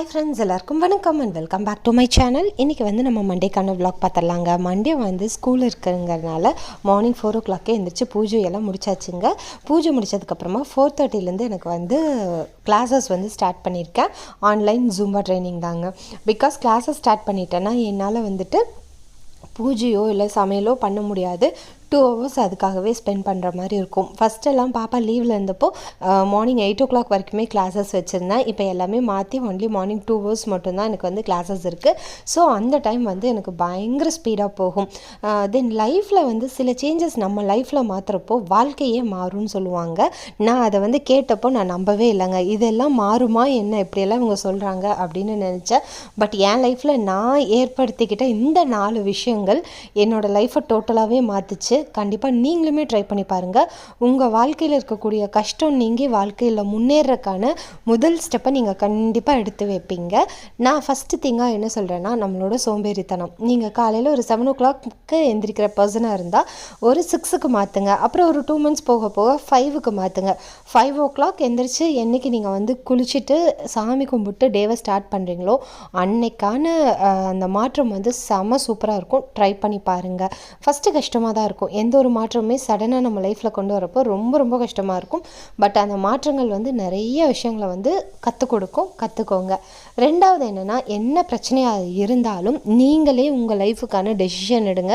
Hi friends எல்லாருக்கும் வணக்கம் and welcome back to my channel இன்றைக்கி வந்து நம்ம மண்டேக்கான vlog பார்த்துடலாங்க. மண்டே வந்து ஸ்கூல் இருக்குங்கிறனால மார்னிங் ஃபோர் ஓ கிளாக்கே எழுந்திரிச்சு பூஜை எல்லாம் முடிச்சாச்சுங்க. பூஜை முடித்ததுக்கப்புறமா ஃபோர் தேர்ட்டிலேருந்து எனக்கு வந்து கிளாஸஸ் வந்து ஸ்டார்ட் பண்ணியிருக்கேன். ஆன்லைன் ஜூம்பா ட்ரைனிங் தாங்க. பிகாஸ் கிளாஸஸ் ஸ்டார்ட் பண்ணிட்டேன்னா என்னால் வந்துட்டு பூஜையோ இல்லை சமையலோ பண்ண முடியாது. டூ ஹவர்ஸ் அதுக்காகவே ஸ்பெண்ட் பண்ணுற மாதிரி இருக்கும். ஃபஸ்ட்டெல்லாம் பாப்பா லீவில் இருந்தப்போ மார்னிங் எயிட் ஓ கிளாக் வரைக்குமே கிளாஸஸ் வச்சுருந்தேன். இப்போ எல்லாமே மாற்றி ஒன்லி மார்னிங் டூ ஹவர்ஸ் மட்டும்தான் எனக்கு வந்து கிளாஸஸ் இருக்குது ஸோ அந்த டைம் வந்து எனக்கு பயங்கர ஸ்பீடாக போகும். தென் லைஃப்பில் வந்து சில சேஞ்சஸ் நம்ம லைஃப்பில் மாற்றுறப்போ வாழ்க்கையே மாறும்னு சொல்லுவாங்க. நான் அதை வந்து கேட்டப்போ நான் நம்பவே இல்லைங்க. இதெல்லாம் மாறுமா என்ன இப்படியெல்லாம் இவங்க சொல்கிறாங்க அப்படின்னு நினச்சேன். பட் என் லைஃப்பில் நான் ஏற்படுத்திக்கிட்ட இந்த நாலு விஷயங்கள் என்னோடய லைஃப்பை டோட்டலாகவே மாற்றுச்சு கண்டிப்பாக நீங்களுமே ட்ரை பண்ணி பாருங்கள் உங்கள் வாழ்க்கையில் இருக்கக்கூடிய கஷ்டம் நீங்கி வாழ்க்கையில் முன்னேறக்கான முதல் ஸ்டெப்பை நீங்கள் கண்டிப்பாக எடுத்து வைப்பீங்க. நான் ஃபஸ்ட்டு திங்காக என்ன சொல்கிறேன்னா நம்மளோட சோம்பேறித்தனம். நீங்கள் காலையில் ஒரு செவன் ஓ கிளாக்கு எந்திரிக்கிற பர்சனாக இருந்தால் ஒரு சிக்ஸுக்கு மாற்றுங்க அப்புறம் ஒரு டூ மந்த்ஸ் போக போக ஃபைவுக்கு மாற்றுங்க ஃபைவ் ஓ கிளாக் எந்திரிச்சு என்றைக்கு நீங்கள் வந்து குளிச்சுட்டு சாமி கும்பிட்டு டேவை ஸ்டார்ட் பண்ணுறீங்களோ அன்னைக்கான அந்த மாற்றம் வந்து செம சூப்பராக இருக்கும். ட்ரை பண்ணி பாருங்கள் ஃபஸ்ட்டு கஷ்டமாக தான் இருக்கும். எந்த ஒரு மாற்றமுமே சடனாக நம்ம லைஃப்பில் கொண்டு வரப்போ ரொம்ப ரொம்ப கஷ்டமாக இருக்கும். பட் அந்த மாற்றங்கள் வந்து நிறைய விஷயங்களை வந்து கற்றுக் கொடுக்கும். கற்றுக்கோங்க ரெண்டாவது என்னென்னா என்ன பிரச்சனையாக இருந்தாலும் நீங்களே உங்கள் லைஃபுக்கான டெசிஷன் எடுங்க.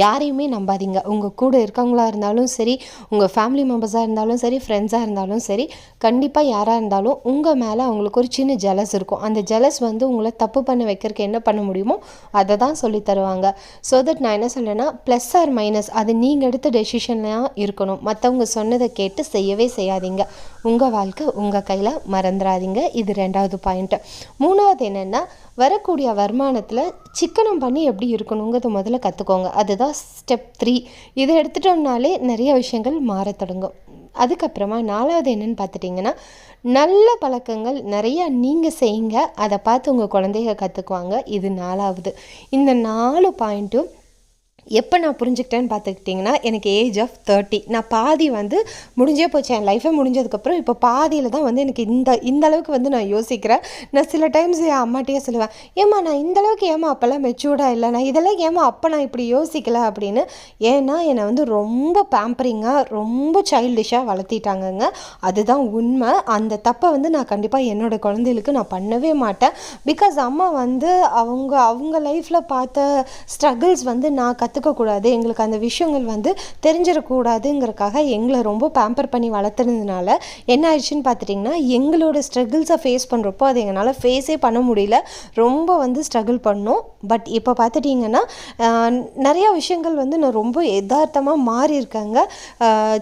யாரையுமே நம்பாதீங்க. உங்கள் கூட இருக்கவங்களா இருந்தாலும் சரி உங்கள் ஃபேமிலி மெம்பர்ஸாக இருந்தாலும் சரி ஃப்ரெண்ட்ஸாக இருந்தாலும் சரி கண்டிப்பாக யாராக இருந்தாலும் உங்கள் மேலே அவங்களுக்கு ஒரு சின்ன ஜெலஸ் இருக்கும். அந்த ஜெலஸ் வந்து உங்களை தப்பு பண்ண வைக்கிறதுக்கு என்ன பண்ண முடியுமோ அதை தான் சொல்லி தருவாங்க. ஸோ தட் நான் என்ன சொல்லேன்னா ப்ளஸ் ஆர் மைனஸ் அது நீங்கள் எடுத்த டெசிஷன்லாம் இருக்கணும். மற்றவங்க சொன்னதை கேட்டு செய்யவே செய்யாதீங்க. உங்கள் வாழ்க்கை உங்கள் கையில் மறந்துடாதீங்க இது ரெண்டாவது பாயிண்ட்டு மூணாவது என்னென்னா வரக்கூடிய வருமானத்தில் சிக்கனம் பண்ணி எப்படி இருக்கணுங்கிறத முதல்ல கற்றுக்கோங்க அதுதான் ஸ்டெப் த்ரீ இதை எடுத்துட்டோம்னாலே நிறைய விஷயங்கள் மாற தொடங்கும். அதுக்கப்புறமா நாலாவது என்னன்னு பார்த்துட்டிங்கன்னா நல்ல பழக்கங்கள் நிறையா நீங்கள் செய்யுங்க. அதை பார்த்து உங்கள் குழந்தைங்க கற்றுக்குவாங்க இது நாலாவது. இந்த நாலு பாயிண்ட்டும் எப்போ நான் புரிஞ்சுக்கிட்டேன்னு பார்த்துக்கிட்டிங்கன்னா எனக்கு ஏஜ் ஆஃப் தேர்ட்டி நான் பாதி வந்து முடிஞ்சே போச்சு. என் லைஃபே முடிஞ்சதுக்கப்புறம் இப்போ பாதியில் தான் வந்து எனக்கு இந்த இந்த அளவுக்கு வந்து நான் யோசிக்கிறேன். நான் சில டைம்ஸ் என் அம்மாட்டையே சொல்லுவேன் ஏம்மா நான் இந்த அளவுக்கு ஏமா அப்போல்லாம் மெச்சூர்டாக இல்லை? நான் இதெல்லாம் ஏமா அப்போ நான் இப்படி யோசிக்கல? அப்படின்னு. ஏன்னா என்னை வந்து ரொம்ப பேம்பரிங்காக ரொம்ப சைல்டிஷாக வளர்த்திட்டாங்கங்க. அதுதான் உண்மை. அந்த தப்பை வந்து நான் கண்டிப்பாக என்னோடய குழந்தைகளுக்கு நான் பண்ணவே மாட்டேன். பிகாஸ் அம்மா வந்து அவங்க அவங்க லைஃப்பில் பார்த்த ஸ்ட்ரகிள்ஸ் வந்து நான் கற்றுக்கக்கூடாது எங்களுக்கு அந்த விஷயங்கள் வந்து தெரிஞ்சிடக்கூடாதுங்கிறக்காக எங்களை ரொம்ப பேம்பர் பண்ணி வளர்த்துனதுனால என்ன ஆயிடுச்சுன்னு பார்த்துட்டிங்கன்னா எங்களோட ஸ்ட்ரகிள்ஸை ஃபேஸ் பண்ணுறப்போ அதை எங்களால் ஃபேஸே பண்ண முடியல. ரொம்ப வந்து ஸ்ட்ரகிள் பண்ணோம். பட் இப்போ பார்த்துட்டிங்கன்னா நிறையா விஷயங்கள் வந்து நான் ரொம்ப யதார்த்தமாக மாறி இருக்காங்க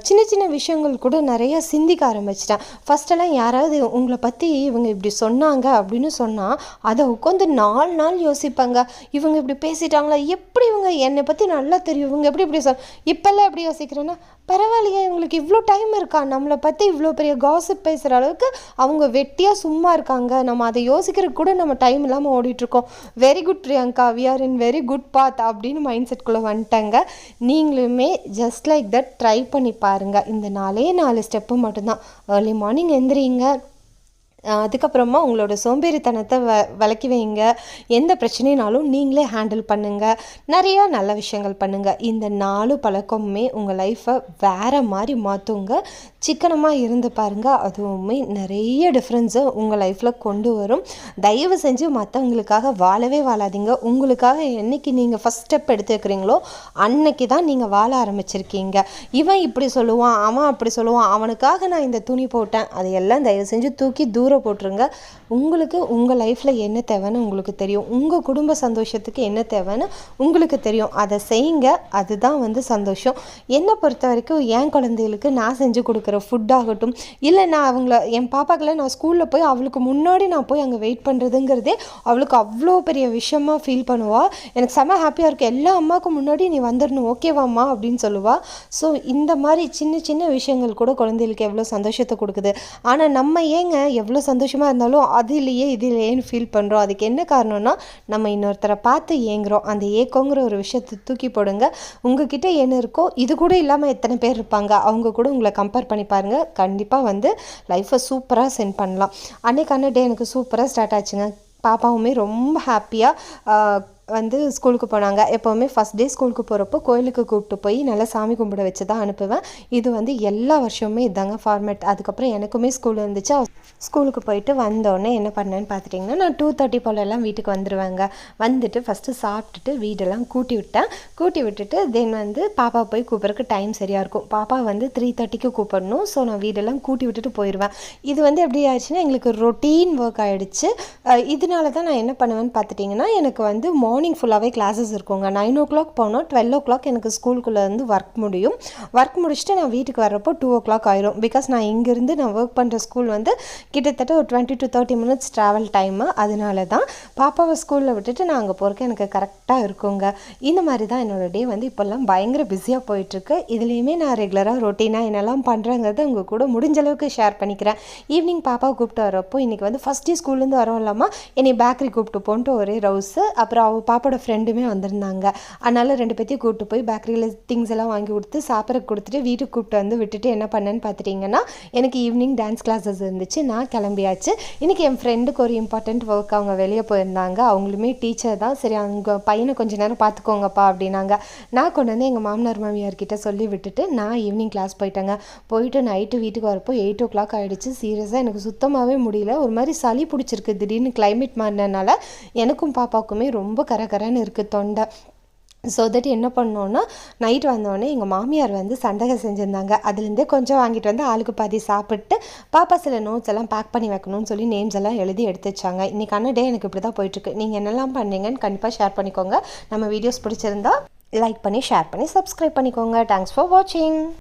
சின்ன சின்ன விஷயங்கள் கூட நிறைய சிந்திக்க ஆரம்பிச்சிட்டேன். ஃபஸ்ட்டெல்லாம் யாராவது உங்களை பற்றி இவங்க இப்படி சொன்னாங்க அப்படின்னு சொன்னால் அதை உட்காந்து நாலு நாள் யோசிப்பாங்க. இவங்க இப்படி பேசிட்டாங்களா? எப்படி இவங்க என்னை பற்றி நல்லா தெரியும். இவங்க எப்படி இப்படி சொல் இப்போல்லாம் எப்படி யோசிக்கிறேன்னா பரவாயில்லையே இவங்களுக்கு இவ்வளோ டைம் இருக்கா? நம்மளை பற்றி இவ்வளோ பெரிய காசிப் பேசுகிற அளவுக்கு அவங்க வெட்டியாக சும்மா இருக்காங்க. நம்ம அதை யோசிக்கிறதுக்கு கூட நம்ம டைம் இல்லாமல் ஓடிட்டுருக்கோம். Very good Priyanka we are in very good path அப்படின்னு மைண்ட் செட்குள்ளே வந்துட்டாங்க. நீங்களுமே ஜஸ்ட் லைக் தட் ட்ரை பண்ணி பாருங்கள் இந்த நாலே நாலு ஸ்டெப்பு மட்டும்தான். ஏர்லி மார்னிங் எந்திரிங்க. அதுக்கப்புறமா உங்களோட சோம்பேறித்தனத்தை வ விளக்கி வைங்க. எந்த பிரச்சனைனாலும் நீங்களே ஹேண்டில் பண்ணுங்கள் நிறையா நல்ல விஷயங்கள் பண்ணுங்கள் இந்த நாலு பழக்கமுமே உங்கள் லைஃப்பை வேறு மாதிரி மாற்றுங்க சிக்கனமாக இருந்து பாருங்கள் அதுவுமே நிறைய டிஃப்ரென்ஸை உங்கள் லைஃப்பில் கொண்டு வரும். தயவு செஞ்சு மற்றவங்களுக்காக வாழவே வாழாதீங்க. உங்களுக்காக என்னைக்கு நீங்கள் ஃபஸ்ட் ஸ்டெப் எடுத்துருக்கிறீங்களோ அன்னைக்கு தான் நீங்கள் வாழ ஆரம்பிச்சிருக்கீங்க. இவன் இப்படி சொல்லுவான் அவன் அப்படி சொல்லுவான். அவனுக்காக நான் இந்த துணி போட்டேன். அதையெல்லாம் தயவு செஞ்சு தூக்கி தூரம் தூர போட்டுருங்க. உங்களுக்கு உங்கள் லைஃப்பில் என்ன தேவைன்னு உங்களுக்கு தெரியும். உங்கள் குடும்ப சந்தோஷத்துக்கு என்ன தேவைன்னு உங்களுக்கு தெரியும். அதை செய்யுங்க. அதுதான் வந்து சந்தோஷம். என்னை பொறுத்த வரைக்கும் என் குழந்தைகளுக்கு நான் செஞ்சு கொடுக்குற ஃபுட் ஆகட்டும் இல்லை நான் அவங்கள என் பாப்பாக்களை நான் ஸ்கூலில் போய் அவளுக்கு முன்னாடி நான் போய் அங்கே வெயிட் பண்ணுறதுங்கிறதே அவளுக்கு அவ்வளோ பெரிய விஷயமா ஃபீல் பண்ணுவாள் எனக்கு செம ஹாப்பியாக இருக்கும் எல்லா அம்மாவுக்கும் முன்னாடி நீ வந்துடணும் ஓகேவாம்மா அப்படின்னு சொல்லுவாள் ஸோ இந்த மாதிரி சின்ன சின்ன விஷயங்கள் கூட குழந்தைகளுக்கு எவ்வளோ சந்தோஷத்தை கொடுக்குது. ஆனால் நம்ம ஏங்க எவ்வளோ சந்தோஷமாக இருந்தாலும் அது இல்லையே இது இல்லையேன்னு ஃபீல் பண்ணுறோம் அதுக்கு என்ன காரணம்னா நம்ம இன்னொருத்தரை பார்த்து ஏங்குறோம். அந்த ஏக்கங்கிற ஒரு விஷயத்தை தூக்கி போடுங்க. உங்ககிட்ட என்ன இருக்கோ இது கூட இல்லாமல் எத்தனை பேர் இருப்பாங்க அவங்க கூட உங்களை கம்பேர் பண்ணி பாருங்கள் கண்டிப்பாக வந்து லைஃப்பை சூப்பராக சென்ட் பண்ணலாம். அன்னைக்கு டே எனக்கு சூப்பராக ஸ்டார்ட் ஆச்சுங்க. பாப்பாவுமே ரொம்ப ஹாப்பியாக வந்து ஸ்கூலுக்கு போனாங்க. எப்போவுமே ஃபஸ்ட் டே ஸ்கூலுக்கு போகிறப்போ கோயிலுக்கு கூப்பிட்டு போய் நல்லா சாமி கும்பிட வச்சு தான் அனுப்புவேன். இது வந்து எல்லா வருஷமுமே இதாங்க ஃபார்மேட் அதுக்கப்புறம் எனக்குமே ஸ்கூல் இருந்துச்சு. ஸ்கூலுக்கு போயிட்டு வந்தோடனே என்ன பண்ணேன்னு பார்த்துட்டிங்கன்னா நான் டூ தேர்ட்டி போலெல்லாம் வீட்டுக்கு வந்துடுவேங்க வந்துட்டு ஃபஸ்ட்டு சாப்பிட்டுட்டு வீடெல்லாம் கூட்டி விட்டேன். கூட்டி விட்டுட்டு தென் வந்து பாப்பா போய் கூப்பிட்றதுக்கு டைம் சரியாக இருக்கும். பாப்பா வந்து த்ரீ தேர்ட்டிக்கு கூப்பிடணும். ஸோ நான் வீடெல்லாம் கூட்டி விட்டுட்டு போயிடுவேன் இது வந்து எப்படி ஆயிடுச்சுன்னா எங்களுக்கு ரொட்டீன் ஒர்க் ஆகிடுச்சு இதனால தான் நான் என்ன பண்ணுவேன்னு பார்த்துட்டிங்கன்னா எனக்கு வந்து மார்னிங் ஃபுல்லாகவே கிளாஸஸ் இருக்குங்க. நைன் ஓ கிளாக் போனால் டுவெல் ஓ கிளாக் எனக்கு ஸ்கூலுக்குள்ளேருந்து ஒர்க் முடியும். ஒர்க் முடிச்சுட்டு நான் வீட்டுக்கு வரப்போ டூ ஓ கிளாக் ஆயிரும். பிகாஸ் நான் இங்கேருந்து நான் ஒர்க் பண்ணுற ஸ்கூல் வந்து கிட்டத்தட்ட ஒரு twenty to thirty minutes travel time அதனால தான் பாப்பாவை ஸ்கூலில் விட்டுட்டு நான் அங்கே போகிறக்கு எனக்கு கரெக்டாக இருக்குங்க. இந்த மாதிரி தான் என்னோடய டே வந்து இப்போல்லாம் பயங்கர பிஸியாக போயிட்டுருக்கு. இதுலேயுமே நான் ரெகுலராக ரொட்டீனாக என்னெல்லாம் பண்ணுறேங்கிறத உங்கள் கூட முடிஞ்ச அளவுக்கு ஷேர் பண்ணிக்கிறேன். ஈவினிங் பாப்பாவை கூப்பிட்டு வரப்போ இன்றைக்கி வந்து ஃபஸ்ட் டே ஸ்கூல்லேருந்து வரோம் இல்லாமல் என்னை பேக்கரி கூப்பிட்டு போன்ட்டு ஒரே ரவுஸு அப்புறம் அவள் பாப்பாவோட ஃப்ரெண்டுமே வந்திருந்தாங்க. அதனால் ரெண்டு பேர்த்தையும் கூப்பிட்டு போய் பேக்கரியில் திங்ஸ் எல்லாம் வாங்கி கொடுத்து சாப்பிட கொடுத்துட்டு வீட்டுக்கு கூப்பிட்டு வந்து விட்டுட்டு என்ன பண்ணேன்னு பார்த்துட்டிங்கன்னா எனக்கு ஈவினிங் டான்ஸ் கிளாஸஸ் இருந்துச்சு. நான் கிளம்பியாச்சு. இன்றைக்கி என் ஃப்ரெண்டுக்கு ஒரு இம்பார்ட்டண்ட் ஒர்க் அவங்க வெளியே போயிருந்தாங்க. அவங்களுமே டீச்சர் தான். சரி அவங்க பையனை கொஞ்ச நேரம் பார்த்துக்கோங்கப்பா அப்படின்னாங்க. நான் கொண்டு வந்து எங்கள் மாமனார் மாமியார்கிட்ட சொல்லி விட்டுட்டு நான் ஈவினிங் கிளாஸ் போயிட்டேங்க. போயிட்டு நைட்டு வீட்டுக்கு வரப்போ எயிட் ஓ கிளாக் ஆகிடுச்சு சீரியஸாக எனக்கு சுத்தமாகவே முடியல. ஒரு மாதிரி சளி பிடிச்சிருக்கு. திடீர்னு கிளைமேட் மாறினனால எனக்கும் பாப்பாவுக்குமே ரொம்ப கரகரன்னு இருக்குது தொண்டை. ஸோ தட் என்ன பண்ணோன்னா நைட் வந்தோடனே எங்கள் மாமியார் வந்து சண்டகை செஞ்சுருந்தாங்க. அதுலேருந்தே கொஞ்சம் வாங்கிட்டு வந்து ஆளுக்கு பாதி சாப்பிட்டு பாப்பா சில நோட்ஸ் எல்லாம் பேக் பண்ணி வைக்கணும்னு சொல்லி நேம்ஸ் எல்லாம் எழுதி எடுத்து வச்சாங்க இன்றைக்கான டே எனக்கு இப்படி தான் போயிட்டுருக்கு. நீங்கள் என்னெல்லாம் பண்ணீங்கன்னு கண்டிப்பாக ஷேர் பண்ணிக்கோங்க. நம்ம வீடியோஸ் பிடிச்சிருந்தா லைக் பண்ணி ஷேர் பண்ணி சப்ஸ்கிரைப் பண்ணிக்கோங்க. தேங்க்ஸ் ஃபார் வாட்சிங்